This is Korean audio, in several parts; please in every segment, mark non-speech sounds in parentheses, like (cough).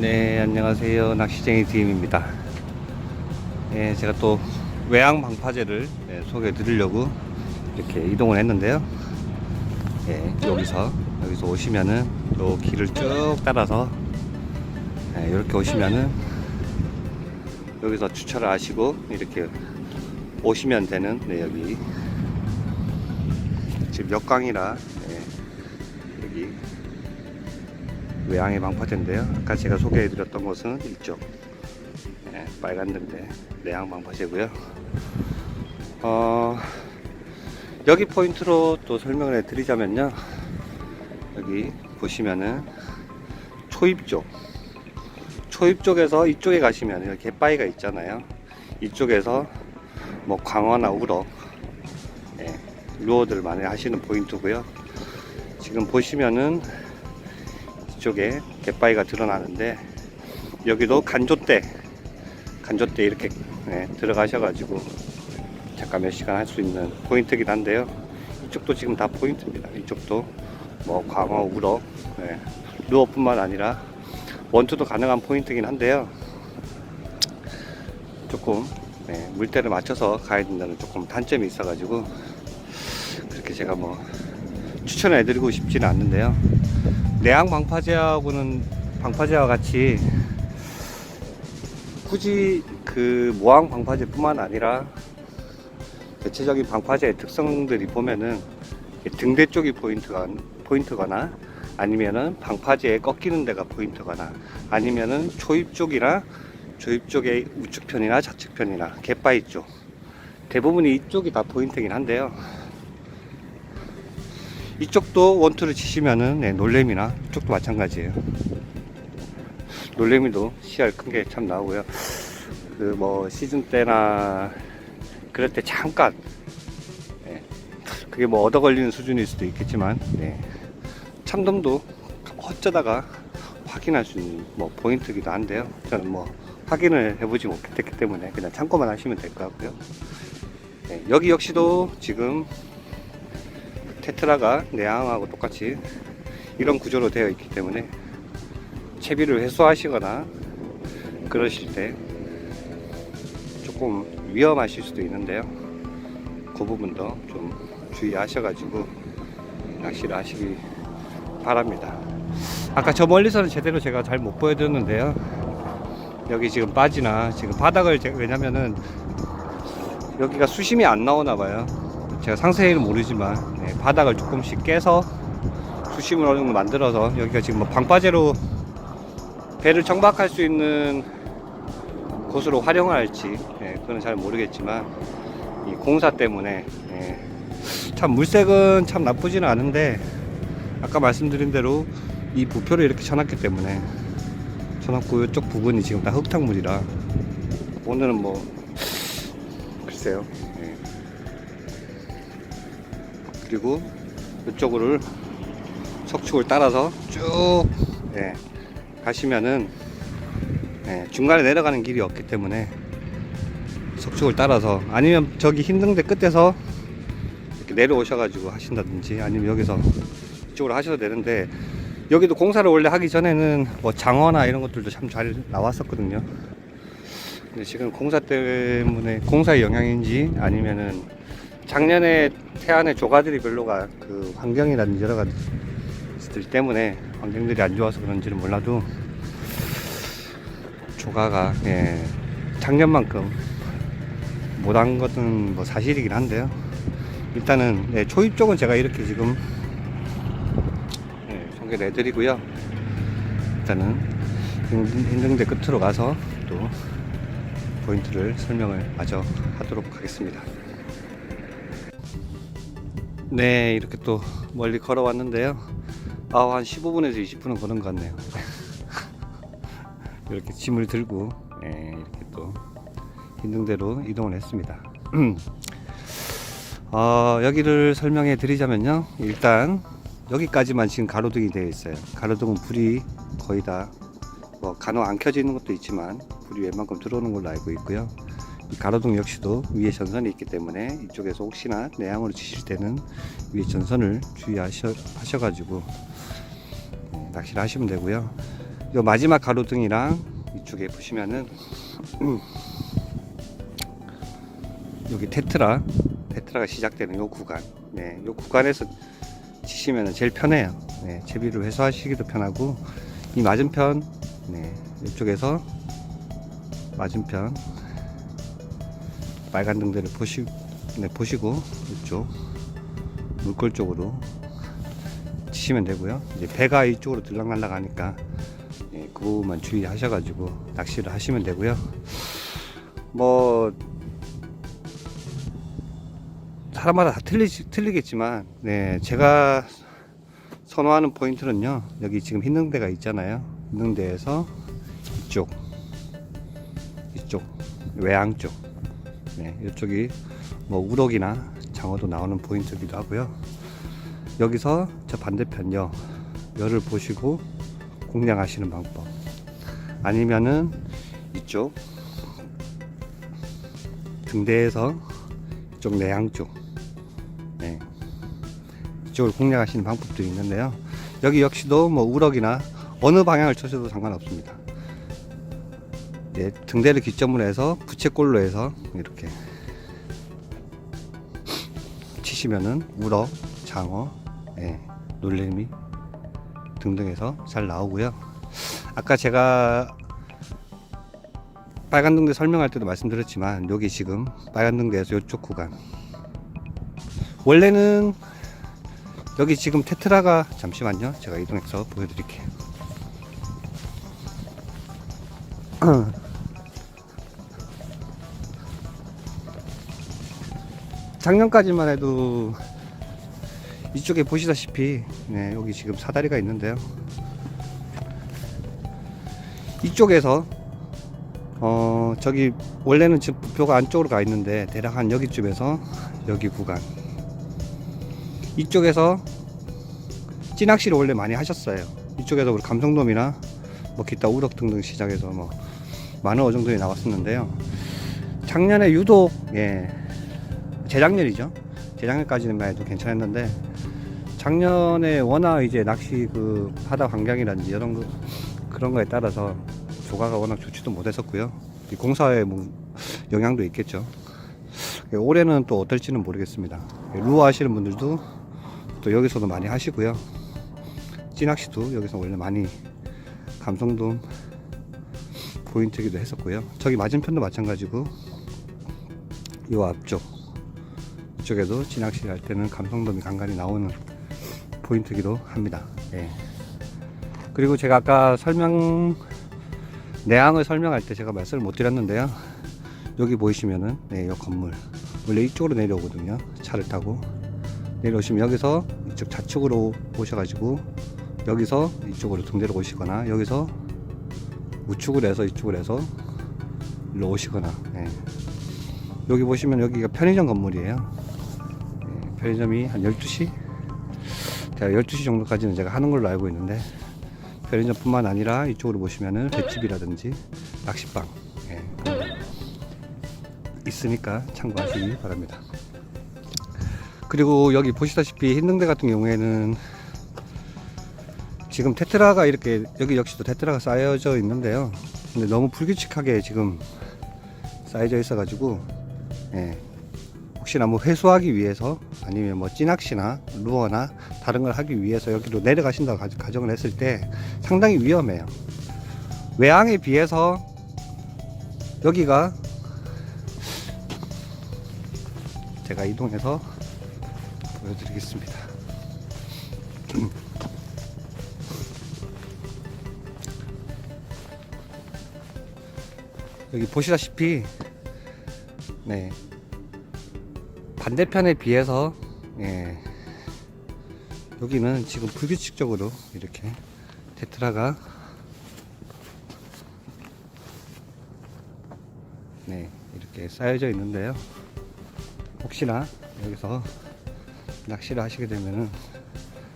네, 안녕하세요. 낚시쟁이 DM입니다. 네, 제가 또 외양 방파제를 네, 소개해 드리려고 이렇게 이동을 했는데요. 네, 여기서, 여기서 오시면은 요 길을 쭉 따라서 네, 이렇게 오시면은 여기서 주차를 하시고 이렇게 오시면 되는 네, 여기 지금 역광이라 네, 여기 외양의 방파제인데요. 아까 제가 소개해드렸던 곳은 이쪽 네, 빨간 등대 내양 방파제고요. 어, 여기 포인트로 또 설명을 해드리자면요. 여기 보시면은 초입 쪽, 초입 쪽에서 이쪽에 가시면 여기 갯바위가 있잖아요. 이쪽에서 뭐 광어나 우럭, 예, 루어들 많이 하시는 포인트고요. 지금 보시면은 이쪽에 갯바위가 드러나는데 여기도 간조대 간조대 이렇게 네, 들어가셔가지고 잠깐 몇 시간 할 수 있는 포인트긴 한데요. 이쪽도 지금 다 포인트입니다. 이쪽도 뭐 광어 우럭 네, 루어뿐만 아니라 원투도 가능한 포인트긴 한데요. 조금 네, 물때를 맞춰서 가야 된다는 조금 단점이 있어가지고 그렇게 제가 뭐 추천해드리고 싶지는 않는데요 내양 방파제하고는 방파제와 같이 굳이 그 모항 방파제뿐만 아니라 대체적인 방파제의 특성들이 보면은 등대 쪽이 포인트가 포인트거나 아니면은 방파제에 꺾이는 데가 포인트거나 아니면은 초입 쪽이나 조입 쪽의 우측 편이나 좌측 편이나 갯바위 쪽 대부분이 이쪽이 다 포인트긴 한데요. 이쪽도 원투를 치시면은 네, 놀래미나 이쪽도 마찬가지예요. 놀래미도 씨알 큰 게 참 나오고요. 그 뭐 시즌 때나 그럴 때 잠깐 네, 그게 뭐 얻어 걸리는 수준일 수도 있겠지만 네, 참돔도 어쩌다가 확인할 수 있는 뭐 포인트기도 한데요. 저는 뭐 확인을 해보지 못했기 때문에 그냥 참고만 하시면 될 것 같고요. 네, 여기 역시도 지금 테트라가 내항하고 똑같이 이런 구조로 되어 있기 때문에 채비를 회수하시거나 그러실 때 조금 위험하실 수도 있는데요. 그 부분도 좀 주의하셔가지고 낚시를 하시기 바랍니다. 아까 저 멀리서는 제대로 제가 잘 못 보여드렸는데요. 여기 지금 빠지나 지금 바닥을 왜냐면은 여기가 수심이 안 나오나 봐요. 제가 상세히는 모르지만 네, 바닥을 조금씩 깨서 수심을 어느 정도 만들어서 여기가 지금 뭐 방파제로 배를 정박할 수 있는 곳으로 활용할지 네, 그건 잘 모르겠지만 이 공사 때문에 네, 참 물색은 참 나쁘지는 않은데 아까 말씀드린 대로 이 부표를 이렇게 쳐놨기 때문에 쳐놨고 이쪽 부분이 지금 다 흙탕물이라 오늘은 뭐 글쎄요 그리고 이쪽을 석축을 따라서 쭉 예, 가시면은 예, 중간에 내려가는 길이 없기 때문에 석축을 따라서 아니면 저기 힘든데 끝에서 이렇게 내려오셔가지고 하신다든지 아니면 여기서 이쪽으로 하셔도 되는데 여기도 공사를 원래 하기 전에는 뭐 장어나 이런 것들도 참 잘 나왔었거든요. 근데 지금 공사 때문에 공사의 영향인지 아니면은 작년에 태안의 조가들이 별로가 그 환경이라든지 여러 가지들 때문에 환경들이 안 좋아서 그런지는 몰라도 조가가 예, 작년만큼 못한 것은 뭐 사실이긴 한데요. 일단은 예, 초입 쪽은 제가 이렇게 지금 예, 소개를 해드리고요. 일단은 힘든데 끝으로 가서 또 포인트를 설명을 마저 하도록 하겠습니다. 네, 이렇게 또 멀리 걸어왔는데요. 아, 한 15분에서 20분은 걸은 것 같네요. (laughs) 이렇게 짐을 들고 예, 이렇게 또 힘든 대로 이동을 했습니다. (clears throat) 어, 여기를 설명해 드리자면요. 일단 여기까지만 지금 가로등이 되어 있어요. 가로등은 불이 거의 다 뭐 간혹 안 켜져 있는 것도 있지만 불이 웬만큼 들어오는 걸로 알고 있고요. 이 가로등 역시도 위에 전선이 있기 때문에 이쪽에서 혹시나 내향으로 치실 때는 위에 전선을 주의하셔 가지고 낚시를 하시면 되고요. 요 마지막 가로등이랑 이쪽에 보시면은 음, (clears throat) 여기 테트라 테트라가 시작되는 요 구간 네, 요 구간에서 치시면 제일 편해요 네, 제비를 회수하시기도 편하고 이 맞은편 네, 이쪽에서 맞은편 빨간 등들을 보시, 네, 보시고 이쪽 물골 쪽으로 치시면 되고요 이제 배가 이쪽으로 들락날락 하니까 예, 그 부분만 주의하셔가지고 낚시를 하시면 되고요. 뭐 사람마다 다 틀리, 틀리겠지만, 네, 제가 선호하는 포인트는요, 여기 지금 흰 등대가 있잖아요. 흰 등대에서 이쪽, 이쪽, 외양 쪽, 네, 이쪽이 뭐 우럭이나 장어도 나오는 포인트이기도 하고요. 여기서 저 반대편요, 열을 보시고 공략하시는 방법. 아니면은 이쪽 등대에서 이쪽 내양 쪽, 네. 이쪽을 공략하시는 방법도 있는데요. 여기 역시도 뭐 우럭이나 어느 방향을 쳐셔도 상관없습니다. 네, 등대를 기점으로 해서 부채꼴로 해서 이렇게 치시면은 우럭, 장어, 예, 놀래미 등등해서 잘 나오고요. 아까 제가 빨간 등대 설명할 때도 말씀드렸지만 여기 지금 빨간 등대에서 이쪽 구간 원래는 여기 지금 테트라가 잠시만요. 제가 이동해서 보여드릴게요. (clears throat) (clears throat) 작년까지만 해도 이쪽에 보시다시피 네, 여기 지금 사다리가 있는데요. 이쪽에서 어 저기 원래는 지금 부표가 안쪽으로 가 있는데 대략 한 여기쯤에서 여기 구간 이쪽에서 찌낚시를 원래 많이 하셨어요. 이쪽에서 우리 감성돔이나 뭐 기타 우럭 등등 시작해서 뭐 많은 어종들이 나왔었는데요. 작년에 유독 예 재작년이죠. 재작년까지만 해도 괜찮았는데 작년에 워낙 이제 낚시 그 바다 환경이라든지 이런 거 그런 거에 따라서 조가가 워낙 좋지도 못했었고요. 이 공사에 뭐 영향도 있겠죠. 예, 올해는 또 어떨지는 모르겠습니다. 예, 루어 하시는 분들도 또 여기서도 많이 하시고요. 찌낚시도 여기서 원래 많이 감성돔 포인트기도 했었고요. 저기 맞은편도 마찬가지고 이 앞쪽 이쪽에도 찌낚시 할 때는 감성돔이 간간히 나오는 포인트기도 합니다. 예. 그리고 제가 아까 설명 내항을 설명할 때 제가 말씀을 못 드렸는데요. 여기 보이시면은 네, 이 건물 원래 이쪽으로 내려오거든요. 차를 타고 내려오시면 여기서 이쪽 좌측으로 오셔가지고 여기서 이쪽으로 등대로 오시거나 여기서 우측으로 해서 이쪽으로 해서 일로 오시거나 예. 여기 보시면 여기가 편의점 건물이에요. 예, 편의점이 한 12시 제가 12시 정도까지는 제가 하는 걸로 알고 있는데 편의점뿐만 아니라 이쪽으로 보시면은 횟집이라든지 낚시방 예, 있으니까 참고하시기 바랍니다. 그리고 여기 보시다시피 흰등대 같은 경우에는 지금 테트라가 이렇게 여기 역시도 테트라가 쌓여져 있는데요. 근데 너무 불규칙하게 지금 쌓여져 있어가지고 예, 혹시나 뭐 회수하기 위해서 아니면 뭐 찌낚시나 루어나 다른 걸 하기 위해서 여기로 내려가신다고 가- 가정을 했을 때 상당히 위험해요. 외항에 비해서 여기가 제가 이동해서 보여드리겠습니다. (clears throat) 여기 보시다시피 네 반대편에 비해서 예, 여기는 지금 불규칙적으로 이렇게 테트라가 네 이렇게 쌓여져 있는데요. 혹시나 여기서 낚시를 하시게 되면은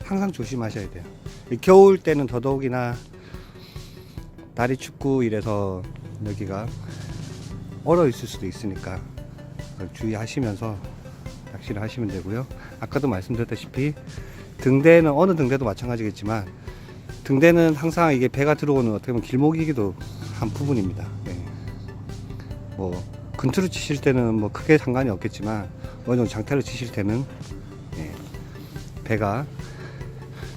항상 조심하셔야 돼요. 이 겨울 때는 더더욱이나 날이 춥고 이래서 여기가 얼어 있을 수도 있으니까 주의하시면서 낚시를 하시면 되고요. 아까도 말씀드렸다시피 등대는 어느 등대도 마찬가지겠지만 등대는 항상 이게 배가 들어오는 어떻게 보면 길목이기도 한 부분입니다. 예. 뭐 근투를 치실 때는 뭐 크게 상관이 없겠지만 어느 정도 장타를 치실 때는 예, 배가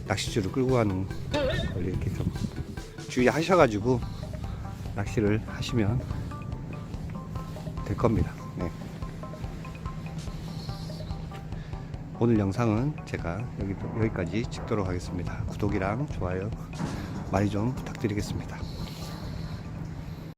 낚시줄을 끌고 가는 걸 이렇게 좀 주의하셔가지고 낚시를 하시면 될 겁니다. 네. 오늘 영상은 제가 여기, 여기까지 찍도록 하겠습니다. 구독이랑 좋아요 많이 좀 부탁드리겠습니다.